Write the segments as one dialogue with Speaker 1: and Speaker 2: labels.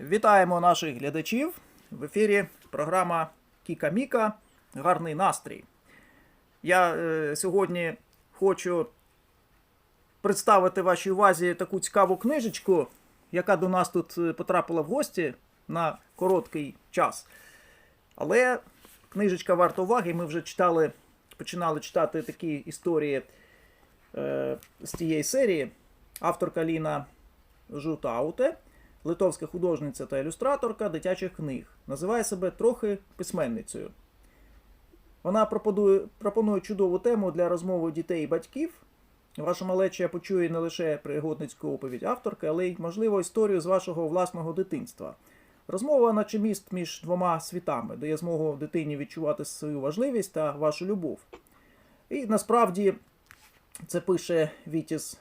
Speaker 1: Вітаємо наших глядачів. В ефірі програма Кіка Міка. Гарний настрій. Я е, сьогодні хочу представити вашій увазі таку цікаву книжечку, яка до нас тут е, потрапила в гості на короткий час. Але книжечка варта уваги. Ми вже читали, починали читати такі історії е, з тієї серії. Авторка Ліна Жутауте, литовська художниця та ілюстраторка дитячих книг. Називає себе трохи письменницею. Вона пропонує, пропонує чудову тему для розмови дітей і батьків. Ваша малеча почує не лише пригодницьку оповідь авторки, але й, можливо, історію з вашого власного дитинства. Розмова, наче міст між двома світами, дає змогу дитині відчувати свою важливість та вашу любов. І насправді це пише Вітіс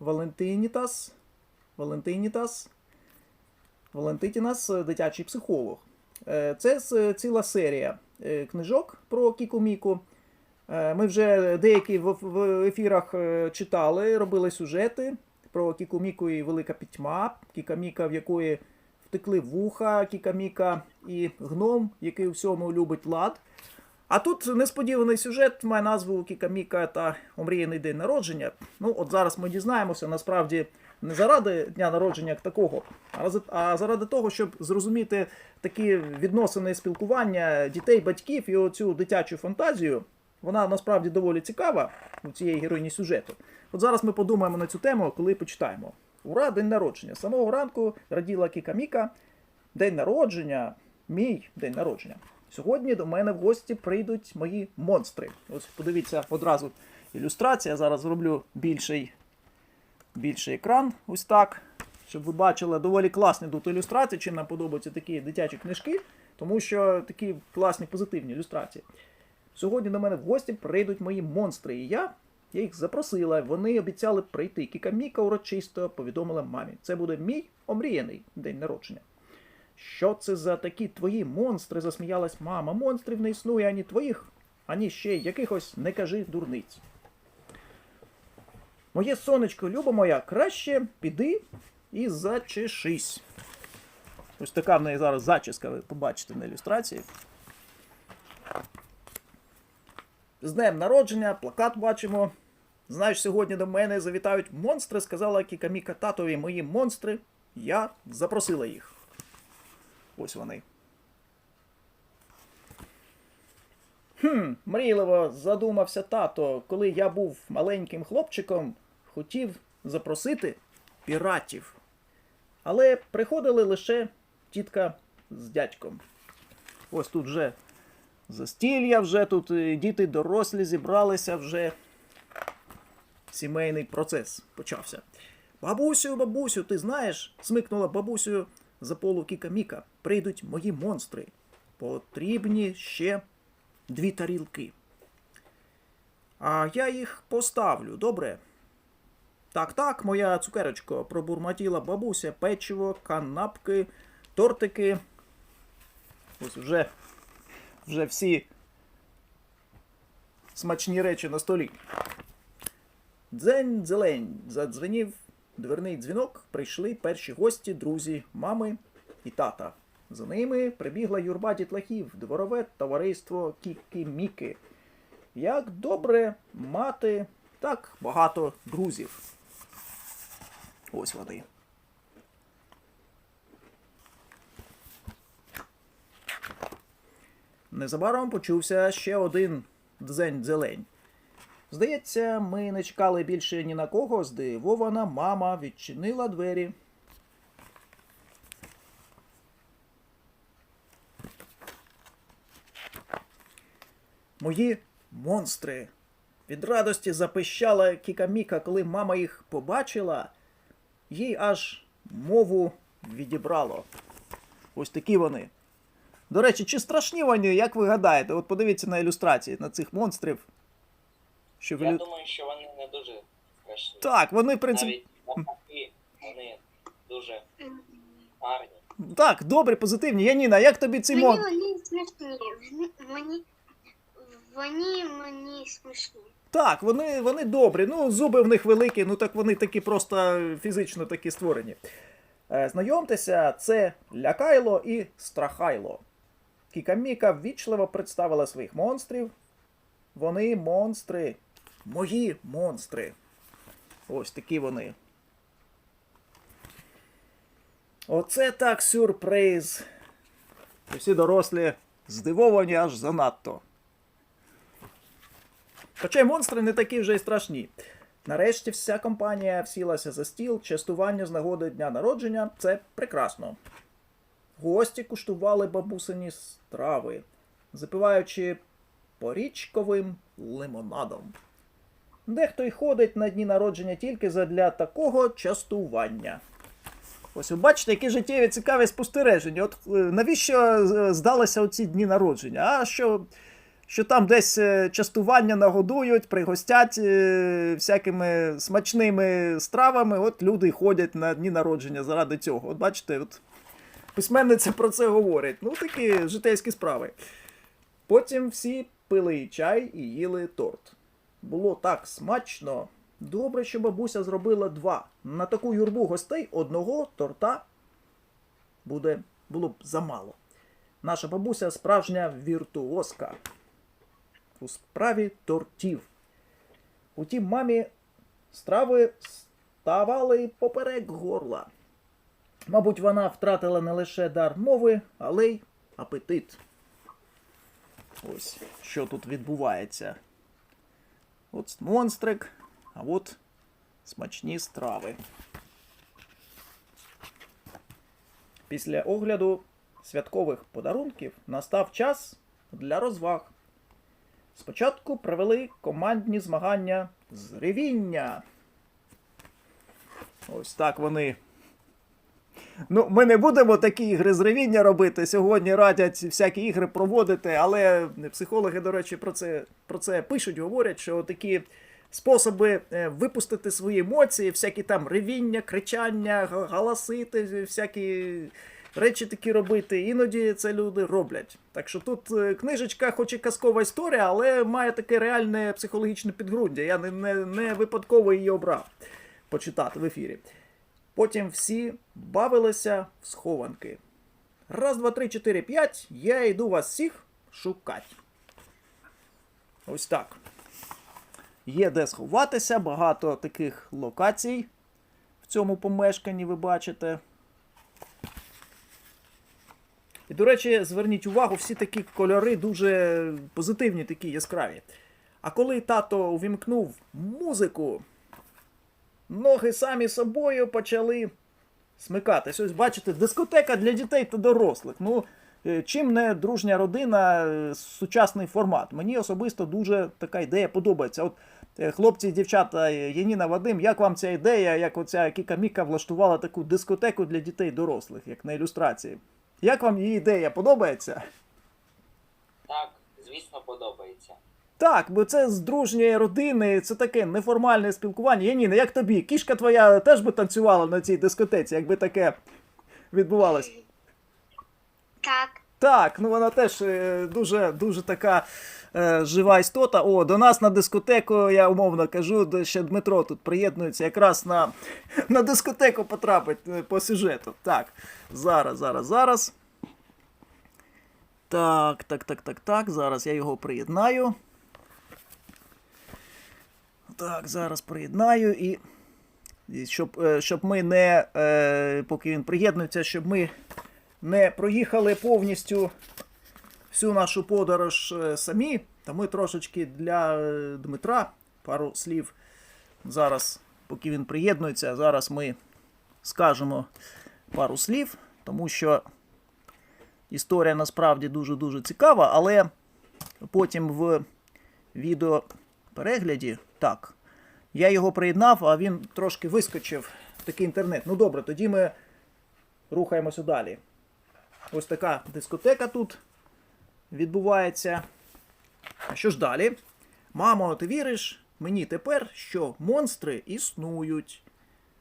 Speaker 1: Валентинітас. Валентинітас. Валентитінас, дитячий психолог. Е, Це ціла серія е, книжок про Кіку Міку. Е, Ми вже деякі в ефірах е, читали, робили сюжети про Кіку Міку і Велика Пітьма, Кіка Міка, в якої втекли вуха, Кіка Міка і гном, який у всьому любить лад. А тут несподіваний сюжет має назву Кіка Міка та омріяний день народження. Ну, от зараз ми дізнаємося, насправді не заради дня народження як такого, а за- а заради того, щоб зрозуміти такі відносини спілкування дітей, батьків і оцю дитячу фантазію. Вона насправді доволі цікава у цієї героїні сюжету. От зараз ми подумаємо на цю тему, коли почитаємо. Ура, день народження. Самого ранку раділа Кіка Міка. День народження, мій день народження. Сьогодні до мене в гості прийдуть мої монстри. Ось подивіться одразу ілюстрація. Зараз зроблю більший, більший екран. Ось так. Щоб ви бачили, доволі класні тут ілюстрації. Чим нам подобаються такі дитячі книжки, тому що такі класні позитивні ілюстрації. Сьогодні до мене в гості прийдуть мої монстри, і я, я їх запросила. Вони обіцяли прийти. Кіка Міка урочисто повідомила мамі. Це буде мій омріяний день народження. Що це за такі твої монстри? засміялась мама. Монстрів не існує ані твоїх, ані ще якихось не кажи дурниць. Моє сонечко, люба моя, краще піди і зачешись. Ось така в неї зараз зачіска, ви побачите на ілюстрації. З днем народження, плакат бачимо. Знаєш, сьогодні до мене завітають монстри, сказала Кікаміка татові. Мої монстри. Я запросила їх. Ось вони. Хм, мрійливо задумався тато, коли я був маленьким хлопчиком, хотів запросити піратів. Але приходили лише тітка з дядьком. Ось тут вже застілля, вже тут е, діти дорослі зібралися, вже сімейний процес почався. Бабусю, бабусю, ти знаєш, смикнула бабусю за полу Кіка Міка. Прийдуть мої монстри. Потрібні ще дві тарілки. А я їх поставлю, добре? Так, так, моя цукерочко, пробурмотіла бабуся, печиво, канапки, тортики. Ось вже, вже всі смачні речі на столі. Дзень зелень. Задзвенів дверний дзвінок. Прийшли перші гості, друзі, мами і тата. За ними прибігла юрба дітлахів, дворове товариство Кікі-Міки. Як добре мати так багато друзів. Ось вони. Незабаром почувся ще один дзень-зелень. Здається, ми не чекали більше ні на кого. Здивована мама відчинила двері. Мої монстри. Від радості запищала Кікаміка, коли мама їх побачила, їй аж мову відібрало. Ось такі вони. До речі, чи страшні вони, як ви гадаєте? От подивіться на ілюстрації на цих монстрів. Що
Speaker 2: Я думаю, що вони не дуже страшні.
Speaker 1: Так, вони, в принципі.
Speaker 2: Навіть вони дуже гарні.
Speaker 1: Так, добрі, позитивні. Яніна, як тобі ці
Speaker 3: Мені
Speaker 1: мон...
Speaker 3: вони смішні. Вони, вони мені смішні.
Speaker 1: Так, вони, вони добрі. Ну, зуби в них великі, ну так вони такі просто фізично такі створені. Е, Знайомтеся, це Лякайло і Страхайло. Кікаміка ввічливо представила своїх монстрів. Вони монстри. Мої монстри. Ось такі вони. Оце так сюрприз. І всі дорослі здивовані аж занадто. Хоча й монстри не такі вже й страшні. Нарешті вся компанія всілася за стіл, частування з нагоди дня народження це прекрасно. Гості куштували бабусині страви, запиваючи порічковим лимонадом. Дехто й ходить на дні народження тільки задля такого частування. Ось ви бачите, які життєві цікаві спостереження. От е, навіщо е, здалися оці дні народження? А що, що там десь е, частування нагодують, пригостять е, всякими смачними стравами. От люди ходять на дні народження заради цього. От бачите, от письменниця про це говорить. Ну, такі житейські справи. Потім всі пили чай і їли торт. Було так смачно. Добре, що бабуся зробила два. На таку юрбу гостей одного торта буде, було б замало. Наша бабуся справжня віртуозка у справі тортів. Утім, мамі страви ставали поперек горла. Мабуть, вона втратила не лише дар мови, але й апетит. Ось що тут відбувається. От монстрик, а от смачні страви. Після огляду святкових подарунків настав час для розваг. Спочатку провели командні змагання з ревіння. Ось так вони. Ну, ми не будемо такі ігри з ревіння робити. Сьогодні радять всякі ігри проводити, але психологи, до речі, про це, про це пишуть, говорять, що такі способи е, випустити свої емоції, всякі там ревіння, кричання, галасити, всякі речі такі робити. Іноді це люди роблять. Так що тут е, книжечка, хоч і казкова історія, але має таке реальне психологічне підґрунтя. Я не, не, не випадково її обрав почитати в ефірі. Потім всі бавилися в схованки. Раз, два, три, чотири, п'ять. Я йду вас всіх шукати. Ось так. Є де сховатися, багато таких локацій в цьому помешканні ви бачите. І, до речі, зверніть увагу, всі такі кольори дуже позитивні, такі яскраві. А коли тато увімкнув музику, ноги самі собою почали смикатись. Ось бачите, дискотека для дітей та дорослих. Ну, е, чим не дружня родина, е, сучасний формат. Мені особисто дуже така ідея подобається. От е, хлопці і дівчата Яніна Вадим, як вам ця ідея, як оця Кіка Міка влаштувала таку дискотеку для дітей дорослих, як на ілюстрації? Як вам її ідея подобається?
Speaker 2: Так, звісно, подобається.
Speaker 1: Так, бо це з дружньої родини, це таке неформальне спілкування. Яніна, як тобі? Кішка твоя теж би танцювала на цій дискотеці, якби таке відбувалось.
Speaker 3: Так.
Speaker 1: Так, ну вона теж е, дуже, дуже така е, жива істота. О, до нас на дискотеку, я умовно кажу, ще Дмитро тут приєднується, якраз на, на дискотеку потрапить е, по сюжету. Так, зараз, зараз, зараз. Так, так, так, так, так. Зараз я його приєднаю. Так, зараз приєднаю і. щоб, щоб ми не. Поки він приєднується, щоб ми не проїхали повністю всю нашу подорож е, самі, то ми трошечки для е, Дмитра пару слів зараз, поки він приєднується, зараз ми скажемо пару слів, тому що історія насправді дуже-дуже цікава, але потім в відеоперегляді, так, я його приєднав, а він трошки вискочив такий інтернет. Ну добре, тоді ми рухаємося далі. Ось така дискотека тут відбувається. А що ж далі? Мамо, ти віриш мені тепер, що монстри існують?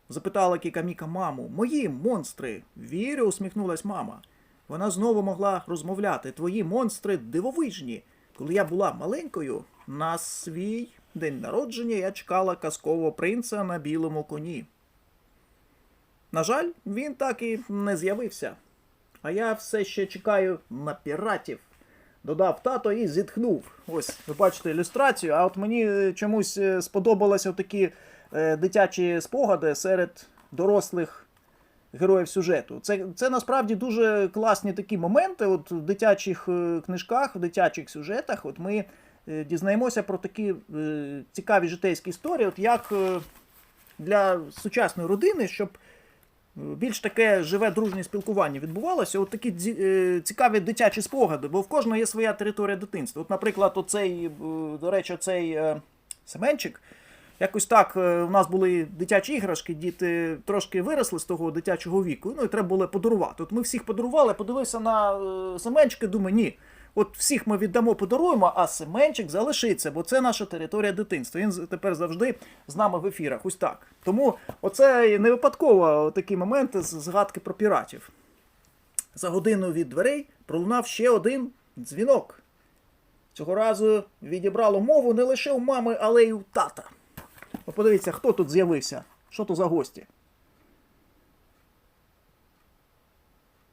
Speaker 1: Запитала Кікаміка маму. Мої монстри. Вірю, усміхнулась мама. Вона знову могла розмовляти. Твої монстри дивовижні. Коли я була маленькою, на свій день народження я чекала казкового принца на білому коні. на жаль, він так і не з'явився. А я все ще чекаю на піратів. Додав тато і зітхнув. Ось, ви бачите ілюстрацію, а от мені е, чомусь е, сподобалися такі е, дитячі спогади серед дорослих героїв сюжету. Це, це насправді дуже класні такі моменти. От в дитячих е, книжках, в дитячих сюжетах, от ми е, дізнаємося про такі е, цікаві житейські історії, от як е, для сучасної родини, щоб більш таке живе дружнє спілкування відбувалося. От такі е, цікаві дитячі спогади, бо в кожного є своя територія дитинства. От, наприклад, оцей, е, до речі, цей Семенчик. Якось так, е, у нас були дитячі іграшки, діти трошки виросли з того дитячого віку, ну і треба було подарувати. От ми всіх подарували, подивився на е, Семенчика, думаю, ні. От всіх ми віддамо, подаруємо, а Семенчик залишиться, бо це наша територія дитинства. Він тепер завжди з нами в ефірах. Ось так. Тому оце не випадково такі моменти з згадки про піратів. За годину від дверей пролунав ще один дзвінок. Цього разу відібрало мову не лише у мами, але й у тата. От подивіться, хто тут з'явився? Що то за гості?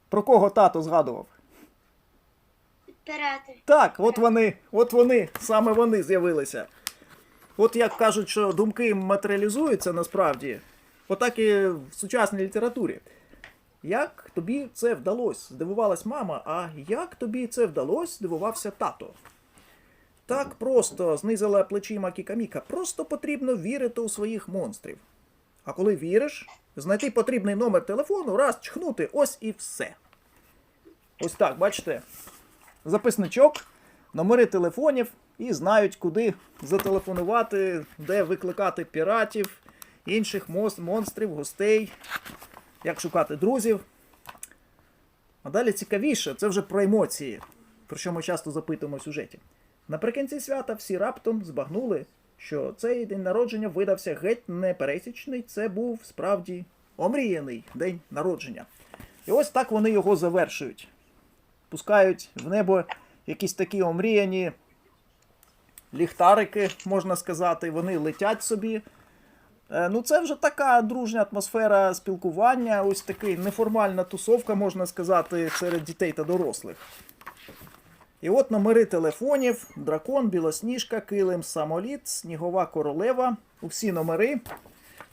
Speaker 1: Про кого тато згадував?
Speaker 3: Пірати.
Speaker 1: Так, от вони, от вони, саме вони з'явилися. От як кажуть, що думки матеріалізуються насправді, отак і в сучасній літературі. Як тобі це вдалося? Здивувалась мама, а як тобі це вдалося? Здивувався тато. Так просто знизила плечима Кікаміка. Просто потрібно вірити у своїх монстрів. А коли віриш, знайти потрібний номер телефону, раз чхнути, ось і все. Ось так, бачите? Записничок, номери телефонів і знають, куди зателефонувати, де викликати піратів, інших монстрів, гостей, як шукати друзів. А далі цікавіше, це вже про емоції, про що ми часто запитуємо в сюжеті. Наприкінці свята всі раптом збагнули, що цей день народження видався геть непересічний, це був справді омріяний день народження. І ось так вони його завершують пускають в небо якісь такі омріяні ліхтарики, можна сказати, вони летять собі. Е, Ну, це вже така дружня атмосфера спілкування, ось така неформальна тусовка, можна сказати, серед дітей та дорослих. І от номери телефонів: дракон, білосніжка, килим, самоліт, снігова королева. Усі номери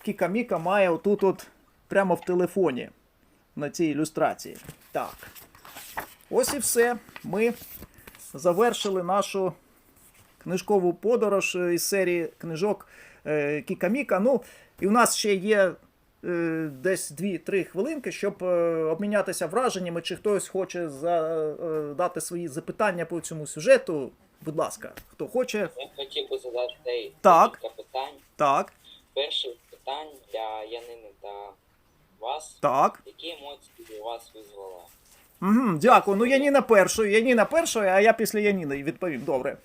Speaker 1: Кікаміка має отут от прямо в телефоні на цій ілюстрації. Так. Ось і все. Ми завершили нашу книжкову подорож е, із серії книжок е, Кікаміка. Ну, і в нас ще є е, десь 2-3 хвилинки, щоб обмінятися враженнями, чи хтось хоче задати свої запитання по цьому сюжету. Будь ласка, хто хоче.
Speaker 2: Я хотів би задати
Speaker 1: Так.
Speaker 2: кілька питань.
Speaker 1: Так,
Speaker 2: Перше питання для Янини та вас.
Speaker 1: так.
Speaker 2: Які емоції у вас визвала?
Speaker 1: Угу, дякую. Ну, Яніна першою. Яніна першою, а я після Яніни відповім. Добре.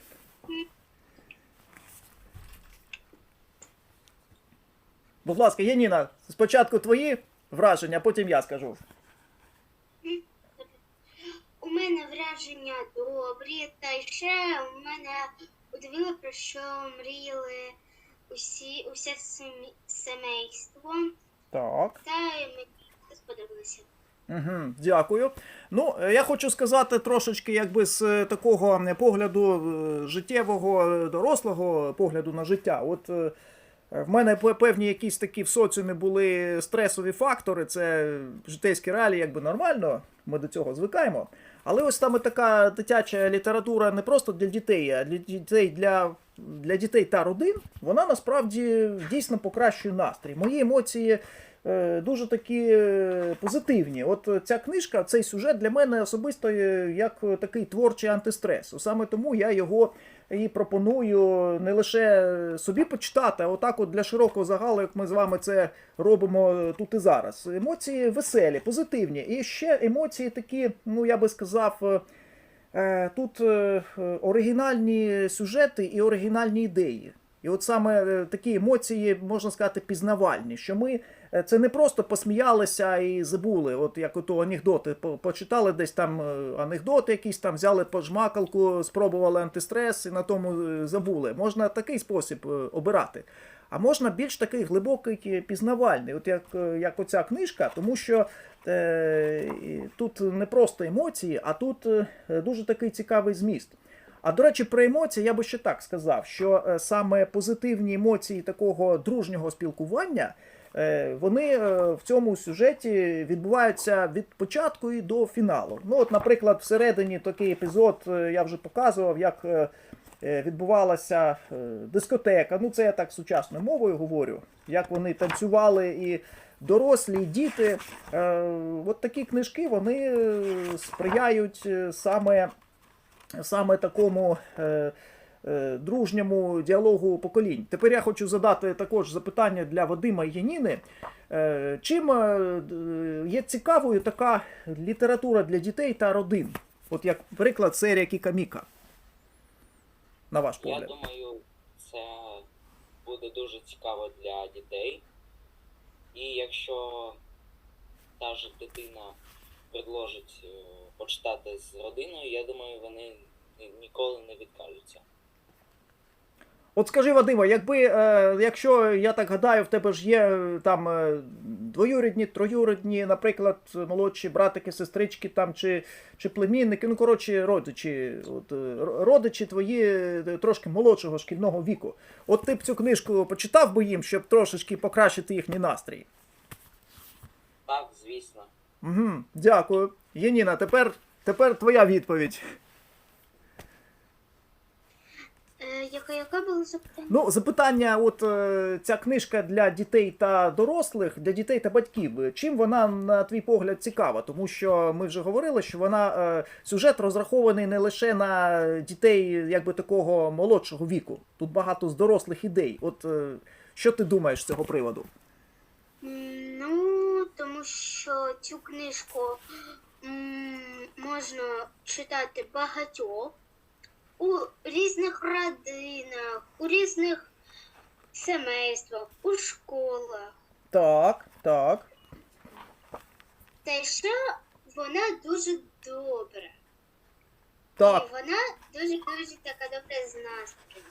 Speaker 1: Будь ласка, Яніна, спочатку твої враження, а потім я скажу.
Speaker 3: У мене враження добрі, та ще у мене удивило, про що мріяли усі, усе семейство.
Speaker 1: Так.
Speaker 3: Та мені сподобалося.
Speaker 1: Угу, дякую. Ну, е, я хочу сказати трошечки, якби з е, такого погляду е, життєвого, дорослого погляду на життя. От в мене певні якісь такі в соціумі були стресові фактори, це житейські реалії, якби нормально, ми до цього звикаємо. Але ось саме така дитяча література не просто для дітей, а для дітей для, для дітей та родин, вона насправді дійсно покращує настрій. Мої емоції е, дуже такі е, позитивні. От е, ця книжка, цей сюжет для мене особисто е, як е, такий творчий антистрес. Саме тому я його і пропоную не лише собі почитати, а отак от для широкого загалу, як ми з вами це робимо е, тут і зараз. Емоції веселі, позитивні. І ще емоції такі, ну я би сказав. Е, Тут е, оригінальні сюжети і оригінальні ідеї. І от саме е, такі емоції, можна сказати, пізнавальні, що ми це не просто посміялися і забули. От як ото анекдоти почитали десь там анекдоти, якісь там взяли пожмакалку, спробували антистрес і на тому забули. Можна такий спосіб обирати. А можна більш такий глибокий е, пізнавальний, от як, е, як оця книжка, тому що е, тут не просто емоції, а тут е, дуже такий цікавий зміст. А до речі, про емоції я би ще так сказав, що саме позитивні емоції такого дружнього спілкування. Вони в цьому сюжеті відбуваються від початку і до фіналу. Ну, от, наприклад, всередині такий епізод я вже показував, як відбувалася е, дискотека. Ну, це я так сучасною мовою говорю, як вони танцювали і дорослі, і діти. Е, От такі книжки вони е, сприяють е, саме саме такому е, е, дружньому діалогу поколінь. Тепер я хочу задати також запитання для Вадима і Яніни. Е, чим е, є цікавою така література для дітей та родин? От як приклад серія Кікаміка. На ваш
Speaker 2: Я думаю, це буде дуже цікаво для дітей. І якщо та ж дитина предложить е, почитати з родиною, я думаю, вони ніколи не відкажуться.
Speaker 1: От скажи, Вадима, якби, е, якщо я так гадаю, в тебе ж є е, там е, двоюрідні, троюрідні, наприклад, молодші братики, сестрички там чи, чи племінники, ну коротше, родичі, от, е, родичі твої е, трошки молодшого шкільного віку. От ти б цю книжку почитав би їм, щоб трошечки покращити їхній настрій.
Speaker 2: Так, звісно.
Speaker 1: Угу, дякую. Єніна, тепер, тепер твоя відповідь.
Speaker 3: Е, яка, яка була запитання?
Speaker 1: Ну, запитання, от е, ця книжка для дітей та дорослих, для дітей та батьків. Чим вона, на твій погляд, цікава? Тому що ми вже говорили, що вона е, сюжет розрахований не лише на дітей, якби такого молодшого віку. Тут багато з дорослих ідей. От е, що ти думаєш з цього приводу?
Speaker 3: Ну, тому що цю книжку можна читати багатьох у різних родинах, у різних семействах, у школах.
Speaker 1: Так, так.
Speaker 3: Та ще вона дуже добра.
Speaker 1: Так.
Speaker 3: І вона дуже-дуже така добра з настроєм.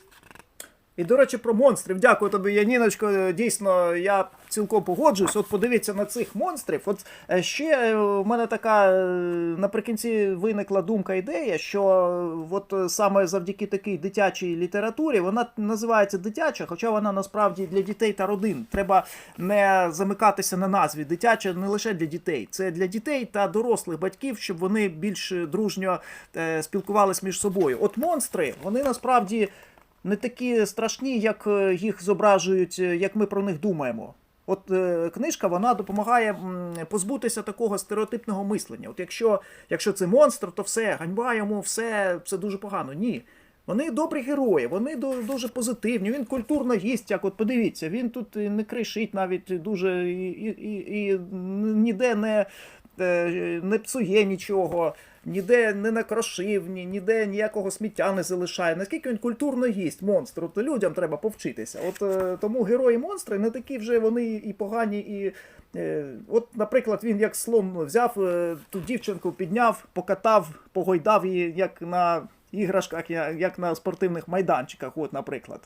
Speaker 1: І до речі, про монстрів. Дякую тобі, Яніночко. Дійсно, я цілком погоджуюсь. От подивіться на цих монстрів. От е, ще е, в мене така е, наприкінці виникла думка ідея, що от саме завдяки такій дитячій літературі вона називається дитяча, хоча вона насправді для дітей та родин. Треба не замикатися на назві. Дитяча не лише для дітей, це для дітей та дорослих батьків, щоб вони більш дружньо спілкувалися між собою. От монстри, вони насправді не такі страшні, як е, їх зображують, е, як ми про них думаємо. От е, книжка вона допомагає позбутися такого стереотипного мислення. От якщо, якщо це монстр, то все, ганьба йому, все, все дуже погано. Ні. Вони добрі герої, вони дуже позитивні. Він культурно їсть, як от подивіться, він тут не кришить навіть дуже і, і, і, ніде не, не псує нічого, ніде не накрошив, ні, ніде ніякого сміття не залишає. Наскільки він культурно їсть, монстр, от людям треба повчитися. От е, тому герої-монстри не такі вже вони і погані, і. Е, от, наприклад, він як слон взяв е, ту дівчинку, підняв, покатав, погойдав її як на іграшках, як на спортивних майданчиках, от, наприклад.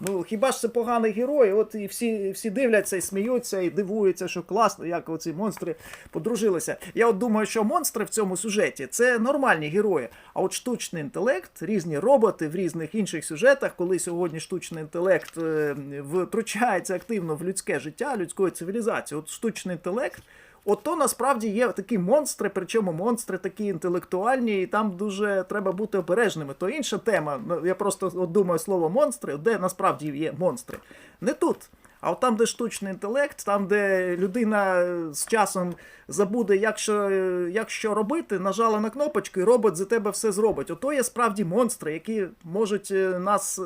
Speaker 1: Ну, хіба ж це поганий герой? От і всі, всі дивляться і сміються, і дивуються, що класно, як оці монстри подружилися. Я от думаю, що монстри в цьому сюжеті це нормальні герої. А от штучний інтелект, різні роботи в різних інших сюжетах, коли сьогодні штучний інтелект е, втручається активно в людське життя, людської цивілізації. От штучний інтелект. От то насправді є такі монстри, причому монстри такі інтелектуальні, і там дуже треба бути обережними. То інша тема. Ну, Я просто от думаю слово монстри, де насправді є монстри. Не тут. А от там, де штучний інтелект, там, де людина з часом забуде, як що, як що робити, нажала на кнопочку, і робот за тебе все зробить. Ото є справді монстри, які можуть е, нас.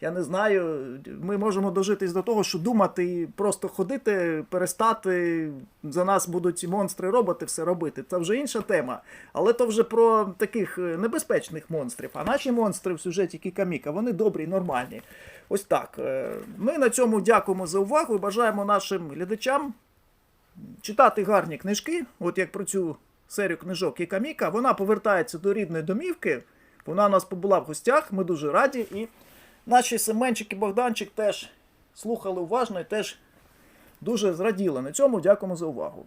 Speaker 1: Я не знаю, ми можемо дожитись до того, що думати і просто ходити, перестати. За нас будуть монстри, роботи все робити. Це вже інша тема. Але то вже про таких е, небезпечних монстрів. А наші монстри в сюжеті Кікаміка, вони добрі, нормальні. Ось так. Е, Ми на цьому дякуємо за увагу і бажаємо нашим глядачам читати гарні книжки, от як про цю серію книжок Кікаміка. Вона повертається до рідної домівки. Вона у нас побула в гостях, ми дуже раді. І наші Семенчик і Богданчик теж слухали уважно і теж дуже зраділи. На цьому дякуємо за увагу.